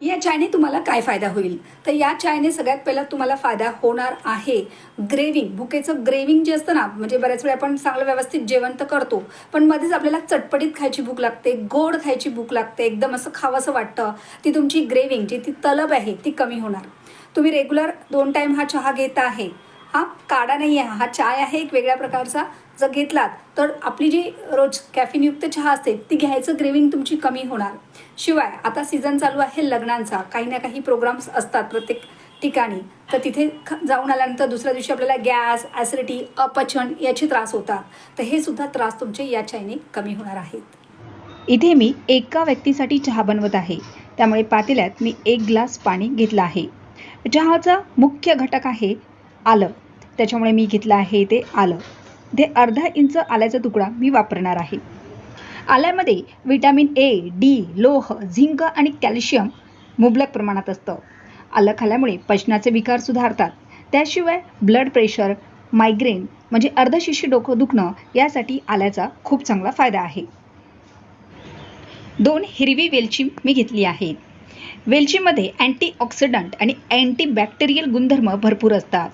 या चायने तुम्हाला काय फायदा होईल? तर या चायने सगळ्यात पहिला तुम्हाला फायदा होणार आहे ग्रेव्हिंग. भुकेचं ग्रेव्हिंग जे असतं ना म्हणजे बऱ्याच वेळा आपण चांगलं व्यवस्थित जेवण तर करतो पण मध्येच आपल्याला चटपटीत खायची भूक लागते गोड खायची भूक लागते एकदम असं खावंसं वाटतं ती तुमची ग्रेव्हिंग जी ती तलब आहे ती कमी होणार. तुम्ही रेग्युलर दोन टाईम हा चहा घेता आहे. हा काढा नाही आहे हा चाय आहे एक वेगळ्या प्रकारचा जर घेतलात तर आपली जी रोज कॅफिनयुक्त चहा असते ती घ्यायचं ग्रेविंग तुमची कमी होणार. शिवाय आता सीझन चालू आहे लग्नांचा काही ना काही प्रोग्राम्स असतात प्रत्येक ठिकाणी. तर तिथे ख- जाऊन आल्यानंतर दुसऱ्या दिवशी आपल्याला गॅस ॲसिडिटी अपचन याचे त्रास होतात. तर हे सुद्धा त्रास तुमचे या चायने कमी होणार आहेत. इथे मी एका व्यक्तीसाठी चहा बनवत आहे. त्यामुळे पातेल्यात मी एक ग्लास पाणी घेतलं आहे. चहाचा मुख्य घटक आहे आलं. त्याच्यामुळे मी घेतलं आहे ते आलं. ते अर्धा इंच आल्याचा तुकडा मी वापरणार आहे. आल्यामध्ये विटॅमिन ए डी लोह झिंक आणि कॅल्शियम मुबलक प्रमाणात असतं. आलं खाल्यामुळे पचनाचे विकार सुधारतात. त्याशिवाय ब्लड प्रेशर मायग्रेन म्हणजे अर्धशिशी डोकं दुखणं यासाठी आल्याचा खूप चांगला फायदा आहे. दोन हिरवी वेलची मी घेतली आहे. वेलचीमध्ये अँटीऑक्सिडंट आणि अँटीबॅक्टेरियल गुणधर्म भरपूर असतात.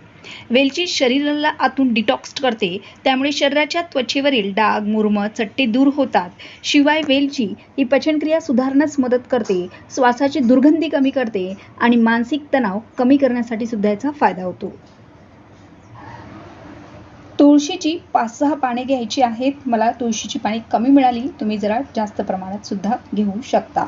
वेलची शरीराला आतून डिटॉक्स करते. त्यामुळे शरीराच्या त्वचेवरील डाग मुरम चट्टे दूर होतात. शिवाय वेलची ही पचनक्रिया सुधारण्यास मदत करते. श्वासाची दुर्गंधी कमी करते आणि मानसिक तणाव कमी करण्यासाठी सुद्धा याचा फायदा होतो. तुळशीची पाच सहा पाने घ्यायची आहेत. मला तुळशीची पाने कमी मिळाली. तुम्ही जरा जास्त प्रमाणात सुद्धा घेऊ शकता.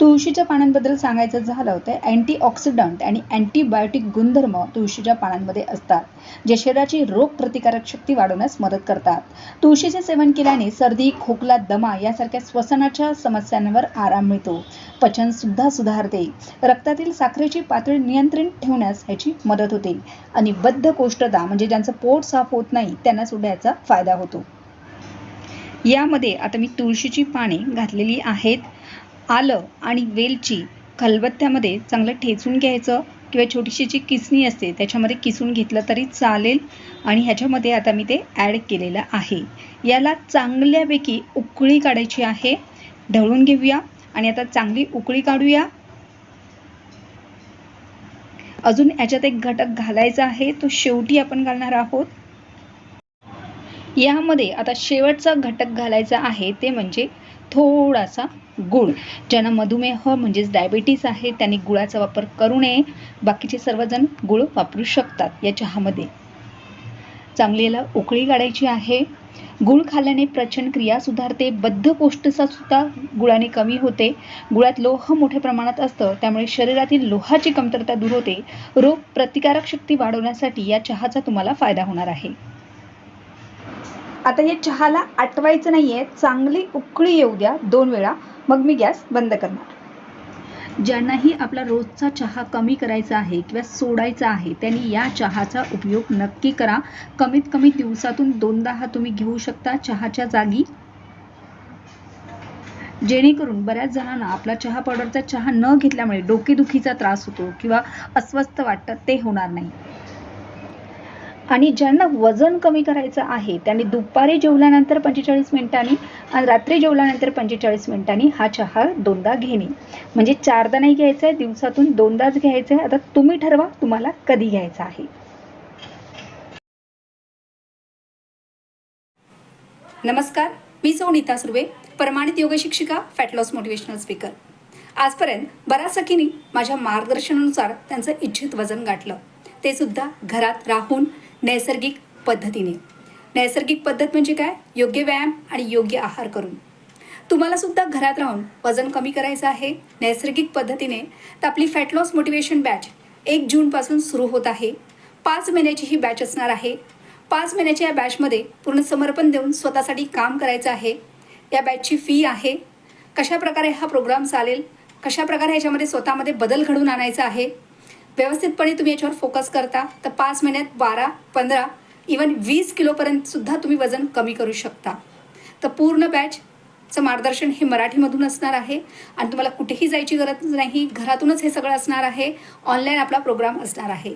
तुळशीच्या पानांबद्दल सांगायचं झालं तर अँटीऑक्सिडंट आणि अँटीबायोटिक गुणधर्म तुळशीच्या पानांमध्ये असतात जे शरीराची रोग प्रतिकारक शक्ती वाढवण्यास मदत करतात. तुळशीचे सेवन केल्याने सर्दी खोकला दमा यासारख्या श्वसनाच्या समस्यांवर आराम मिळतो. पचन सुद्धा सुधारते. रक्तातील साखरेची पातळी नियंत्रित ठेवण्यास ह्याची मदत होते. आणि बद्ध कोष्ठता म्हणजे ज्यांचं पोट साफ होत नाही त्यांना सुद्धा याचा फायदा होतो. यामध्ये आता मी तुळशीची पाने घातलेली आहेत. आलं आणि वेलची खलबत्त्यामध्ये चांगलं ठेचून घ्यायचं किंवा छोटीशी जी किसणी असते त्याच्यामध्ये किसून घेतलं तरी चालेल. आणि ह्याच्यामध्ये आता मी ते ॲड केलेलं आहे. याला चांगल्यापैकी उकळी काढायची आहे. ढवळून घेऊया. आणि आता चांगली उकळी काढूया. अजून याच्यात एक घटक घालायचा आहे तो शेवटी आपण घालणार आहोत. यामध्ये आता शेवटचा घटक घालायचा आहे ते म्हणजे थोडासा गुळ ज्यांना मधुमेह म्हणजेच डायबिटीस आहे त्यांनी गुळाचा वापर करू नये. बाकीचे सर्वजण गुळ वापरू शकतात या चहामध्ये चांगली याला उकळी काढायची आहे. गुळ खाल्ल्याने प्रचन क्रिया सुधारते. बद्धकोष्ठता सुद्धा गुळाने कमी होते. गुळात लोह मोठ्या प्रमाणात असतं. त्यामुळे शरीरातील लोहाची कमतरता दूर होते. रोग प्रतिकारक शक्ती वाढवण्यासाठी या चहाचा तुम्हाला फायदा होणार आहे. आता या चहाला आटवायचं नाहीये. चांगली उकळी येऊ द्या. दोन वेळा. मग मी गॅस बंद करणार. ज्यांनाही आपला रोजचा चहा कमी करायचा आहे किंवा सोडायचा आहे त्यांनी या चहाचा उपयोग नक्की करा. कमीत कमी दिवसातून दोनदा हा तुम्ही घेऊ शकता चहाच्या जागी. जेणेकरून बऱ्याच जणांना आपला चहा पावडरचा चहा न घेतल्यामुळे डोकेदुखीचा त्रास होतो किंवा अस्वस्थ वाटतं ते होणार नाही. आणि ज्यांना वजन कमी करायचं आहे त्यांनी दुपारी जेवल्यानंतर पंचेचाळीस मिनिटांनी आणि रात्री जेवल्यानंतर पंचेचाळीस मिनिटांनी हा चहा दोनदा घेणे. म्हणजे चारदा नाही घ्यायचा आहे दिवसातून दोनदाच घ्यायचा आहे आता तुम्ही ठरवा तुम्हाला कधी घ्यायचा आहे. नमस्कार मी सौ सुर्वे प्रमाणित योग शिक्षिका फॅट लॉस मोटिवेशनल स्पीकर आजपर्यंत बऱ्याच सखींनी माझ्या मार्गदर्शनानुसार त्यांचं इच्छित वजन गाठलं. ते सुद्धा घरात राहून नैसर्गिक पद्धतीने. नैसर्गिक पद्धत म्हणजे काय? योग्य व्यायाम आणि योग्य आहार करून. तुम्हाला सुद्धा घरात राहून वजन कमी करायचं आहे. नैसर्गिक पद्धतीने तर आपली फॅट लॉस मोटिवेशन बॅच एक जूनपासून सुरू होत आहे. पाच महिन्याची ही बॅच असणार आहे. पाच महिन्याच्या या बॅचमध्ये पूर्ण समर्पण देऊन स्वतःसाठी काम करायचं आहे. या बॅचची फी आहे. कशा प्रकारे हा प्रोग्राम चालेल? कशा प्रकारे ह्याच्यामध्ये स्वतःमध्ये बदल घडवून आणायचा आहे? व्यवस्थितपणे तुम्ही याच्यावर फोकस करता तर पाच महिन्यात बारा पंधरा इवन वीस किलोपर्यंत सुद्धा तुम्ही वजन कमी करू शकता. तर पूर्ण बॅचचं मार्गदर्शन हे मराठीमधून असणार आहे आणि तुम्हाला कुठेही जायची गरज नाही घरातूनच हे सगळं असणार आहे. ऑनलाईन आपला प्रोग्राम असणार आहे.